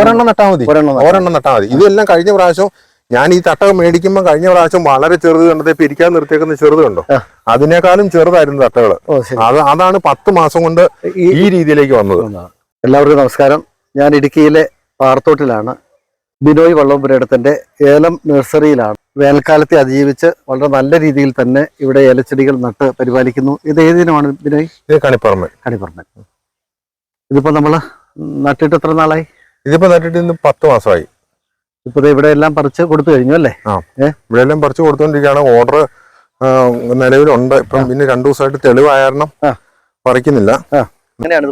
ഒരെണ്ണം നട്ടാൽ മതി. ഒരെണ്ണം നട്ടാൽ മതി. ഇതെല്ലാം കഴിഞ്ഞ പ്രാവശ്യം ഞാൻ ഈ തട്ട മേടിക്കുമ്പോൾ കഴിഞ്ഞ പ്രാവശ്യം വളരെ ചെറുത് കണ്ടത് പിരിക്കാൻ നിർത്തിയേക്കുന്ന ചെറുത് കണ്ടോ? ആ. അതിനേക്കാളും ചെറുതായിരുന്നു തട്ടകൾ അത് അതാണ് പത്ത് മാസം കൊണ്ട് ഈ രീതിയിലേക്ക് വന്നത്. എല്ലാവർക്കും നമസ്കാരം. ഞാൻ ഇടുക്കിയിലെ പാറത്തോട്ടിലാണ്. ബിനോയ് വള്ളംപുരയിടത്തിന്റെ ഏലം നഴ്സറിയിലാണ്. വേനൽക്കാലത്തെ അതിജീവിച്ച് വളരെ നല്ല രീതിയിൽ തന്നെ ഇവിടെ ഏലച്ചെടികൾ നട്ട് പരിപാലിക്കുന്നു. ഇത് ഏതിനമാണ് ബിനോയ്? കണിപ്പറമ്പ്. കണിപ്പറമ്പ്. ഇതിപ്പോ നമ്മൾ നട്ടിട്ട് എത്ര നാളായി? ഇതിപ്പോ നട്ടിട്ട് ഇന്ന് പത്ത് മാസമായി. ഇപ്പൊ ഇവിടെ എല്ലാം പറിച്ച് കൊടുത്തു കഴിഞ്ഞു അല്ലേ? ആ. ഇവിടെ എല്ലാം പറിച്ചു കൊടുത്തോണ്ടിരിക്കുകയാണ്. ഓർഡർ നിലവിലുണ്ട്. ഇപ്പം പിന്നെ രണ്ടു ദിവസമായിട്ട് തെളിവായ കാരണം പറിക്കുന്നില്ല.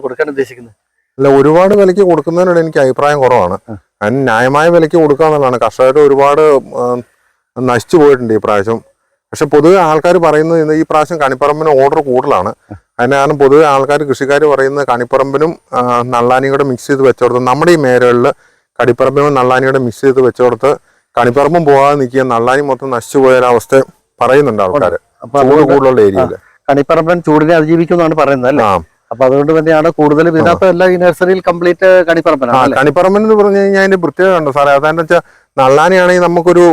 കൊടുക്കാൻ ഉദ്ദേശിക്കുന്നത്? അല്ല ഒരുപാട് വിലയ്ക്ക് കൊടുക്കുന്നതിനോട് എനിക്ക് അഭിപ്രായം കുറവാണ്. അതിന് ന്യായമായ വിലയ്ക്ക് കൊടുക്കുക എന്നുള്ളതാണ് കർഷകർ ഒരുപാട് നശിച്ചു പോയിട്ടുണ്ട് ഈ പ്രാവശ്യം. പക്ഷെ പൊതുവെ ആൾക്കാർ പറയുന്നത് ഈ പ്രാവശ്യം കണിപ്പറമ്പിന് ഓർഡർ കൂടുതലാണ്. അതിന് കാരണം പൊതുവെ ആൾക്കാർ കൃഷിക്കാർ പറയുന്നത് കണിപ്പറമ്പിനും നള്ളാനിയും കൂടെ മിക്സ് ചെയ്ത് വെച്ചോടത്ത് നമ്മുടെ ഈ മേഖലകളിൽ കണിപ്പറമ്പിനും നള്ളാനിയും കൂടെ മിക്സ് ചെയ്ത് വെച്ചോടത്ത് കണിപ്പറമ്പും പോകാതെ നിൽക്കുക നള്ളാനി മൊത്തം നശിച്ചു പോയൊരവസ്ഥ പറയുന്നുണ്ട് ആൾക്കാർ ചൂട് കൂടുതലുള്ള ഏരിയയിൽ കണിപ്പറമ്പൻ ചൂടിനെ അതിജീവിക്കും എന്നാണ് പറയുന്നത് അല്ലേ? അപ്പൊ അതുകൊണ്ട് തന്നെയാണ് കൂടുതൽ ഇതിനകത്ത് എല്ലാം ഈ നഴ്സറിയിൽ കംപ്ലീറ്റ് കണിപ്പറമ്പൻ കണിപ്പറമ്പനാണ് കണിപ്പറമ്പൻ എന്ന് പറഞ്ഞു കഴിഞ്ഞാൽ അതിന്റെ പ്രത്യേകത ഉണ്ട് സാറേ? അതെന്ന് വെച്ചാൽ നള്ളാനിയാണെങ്കിൽ നമുക്കൊരു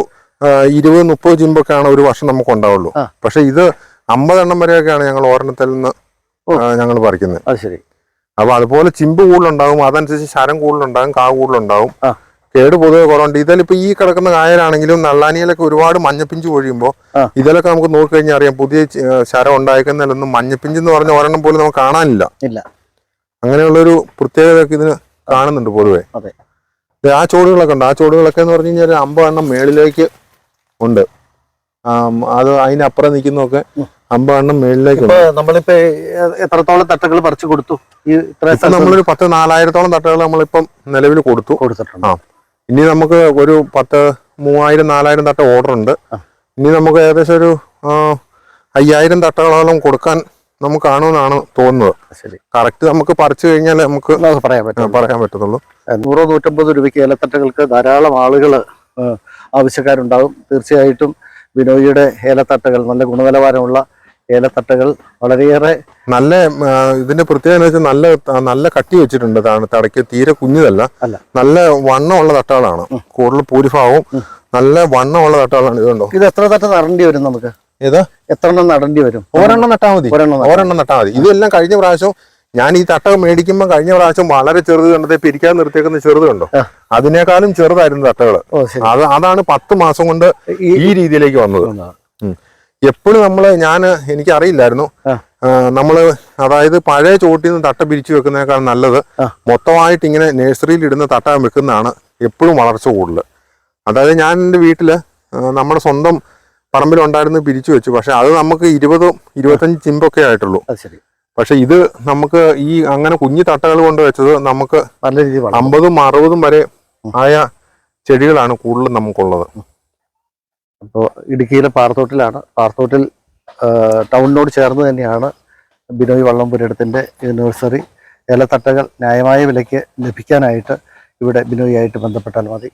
ഇരുപത് മുപ്പത് ചിമ്പൊക്കെയാണ് ഒരു വർഷം നമുക്ക് ഉണ്ടാവുള്ളൂ. പക്ഷെ ഇത് അമ്പതെണ്ണം വരെയൊക്കെയാണ് ഞങ്ങൾ ഓരണത്തിൽ നിന്ന്. ഞങ്ങൾ പറിക്കുന്നത് അത് ശരി. അപ്പൊ അതുപോലെ ചിമ്പ് കൂടുതലുണ്ടാകും അതനുസരിച്ച് ശരം കൂടുതലുണ്ടാകും കാ കൂടുതലുണ്ടാകും. കേട് പൊതുവെ കുറവുണ്ട്. ഇതിലിപ്പോ ഈ കിടക്കുന്ന കായലാണെങ്കിലും നള്ളാനിയിലൊക്കെ ഒരുപാട് മഞ്ഞപ്പിഞ്ച് പൊഴിയുമ്പോൾ. ഇതിലൊക്കെ നമുക്ക് നോക്കിക്കഴിഞ്ഞാൽ അറിയാം പുതിയ ശരം ഉണ്ടായിരിക്കുന്നതിലൊന്നും മഞ്ഞപ്പിഞ്ച് എന്ന് പറഞ്ഞ ഒരെണ്ണം പോലും നമുക്ക് കാണാനില്ല. അങ്ങനെയുള്ളൊരു പ്രത്യേകത ഇതിന് കാണുന്നുണ്ട് പൊതുവെ. ആ ചോടുകളൊക്കെ ഉണ്ട്. ആ ചോടുകളൊക്കെ എന്ന് പറഞ്ഞു കഴിഞ്ഞാൽ അമ്പതെണ്ണം മേളിലേക്ക് ഉണ്ട്. അത് അതിനപ്പുറം നിൽക്കുന്നതൊക്കെ ഉം. അമ്പതെണ്ണം മേളിലേക്ക് നമ്മളിപ്പോ എത്രത്തോളം തട്ടകൾ പറിച്ചു കൊടുത്തു? ഈ ഇത്ര നമ്മളൊരു പത്ത് നാലായിരത്തോളം തട്ടകൾ നമ്മളിപ്പം നിലവിൽ കൊടുത്തു. കൊടുത്തിട്ടുണ്ട്. ആ. ഇനി നമുക്ക് ഒരു പത്ത് മൂവായിരം നാലായിരം തട്ട ഓർഡർ ഉണ്ട്. ഇനി നമുക്ക് ഏകദേശം ഒരു അയ്യായിരം തട്ടകളോളം കൊടുക്കാൻ നമുക്ക് കാണുമെന്നാണ് തോന്നുന്നത്. ശരി. കറക്റ്റ് നമുക്ക് പറിച്ചു കഴിഞ്ഞാൽ നമുക്ക് നമുക്ക് പറയാൻ പറ്റും പറയാൻ പറ്റത്തുള്ളൂ. നൂറോ നൂറ്റമ്പത് രൂപയ്ക്ക് ഏലത്തട്ടകൾക്ക് ധാരാളം ആളുകൾ ആവശ്യക്കാരുണ്ടാവും. തീർച്ചയായിട്ടും ബിനോയിയുടെ ഏലത്തട്ടകൾ നല്ല ഗുണനിലവാരമുള്ള ഏലത്തട്ടകൾ വളരെയേറെ നല്ല ഇതിന്റെ പ്രത്യേകത എന്ന് വെച്ചാൽ നല്ല നല്ല കട്ടി വെച്ചിട്ടുണ്ട് തടയ്ക്ക്. തീരെ കുഞ്ഞതല്ല. നല്ല വണ്ണമുള്ള തട്ടകളാണ്. കൂടുതൽ ഭൂരിഭാഗവും നല്ല വണ്ണമുള്ള തട്ടകളാണ്. ഇതുണ്ടോ? ഇത് എത്ര തട്ട നടണ്ടി വരും നമുക്ക്? ഏത്? എത്ര എണ്ണം നടേണ്ടി വരും? ഒരെണ്ണം നട്ടാൽ മതി. ഒരെണ്ണം നട്ടാ നട്ടാൽ മതി. ഇതെല്ലാം കഴിഞ്ഞ പ്രാവശ്യം ഞാൻ ഈ തട്ട മേടിക്കുമ്പോൾ കഴിഞ്ഞ പ്രാവശ്യം വളരെ ചെറുത് കണ്ടത് പിരിക്കാൻ നിർത്തിയേക്കുന്ന ചെറുത് കണ്ടോ? അതിനേക്കാളും ചെറുതായിരുന്നു തട്ടകൾ അത് അതാണ് പത്ത് മാസം കൊണ്ട് ഈ രീതിയിലേക്ക് വന്നത്. എപ്പോഴും നമ്മൾ ഞാൻ എനിക്ക് അറിയില്ലായിരുന്നു നമ്മൾ നമ്മൾ അതായത് പഴയ ചോട്ടിൽ നിന്ന് തട്ട പിരിച്ചു വെക്കുന്നതിനേക്കാൾ നല്ലത് മൊത്തമായിട്ട് ഇങ്ങനെ നഴ്സറിയിൽ ഇടുന്ന തട്ട വെക്കുന്നതാണ് എപ്പോഴും വളർച്ച കൂടുതൽ അതായത് ഞാൻ എന്റെ വീട്ടിൽ നമ്മുടെ സ്വന്തം പറമ്പിലുണ്ടായിരുന്നു പിരിച്ചു വെച്ചു. പക്ഷെ അത് നമുക്ക് ഇരുപതും ഇരുപത്തഞ്ച് ചിമ്പൊക്കെ ആയിട്ടുള്ളൂ. പക്ഷെ ഇത് നമുക്ക് ഈ അങ്ങനെ കുഞ്ഞു തട്ടകൾ കൊണ്ട് വെച്ചത് നമുക്ക് നല്ല രീതിയിൽ അമ്പതും അറുപതും വരെ ആയ ചെടികളാണ് കൂടുതലും നമുക്കുള്ളത്. അപ്പോൾ ഇടുക്കിയിലെ പാറത്തോട്ടിലാണ്. പാറത്തോട്ടിൽ ടൗണിനോട് ചേർന്ന് തന്നെയാണ് ബിനോയ് വള്ളംപുരയിടത്തിന്റെ നഴ്സറി. ഇലത്തട്ടകൾ ന്യായമായ വിലയ്ക്ക് ലഭിക്കാനായിട്ട് ഇവിടെ ബിനോയിയായിട്ട് ബന്ധപ്പെട്ടാൽ മതി.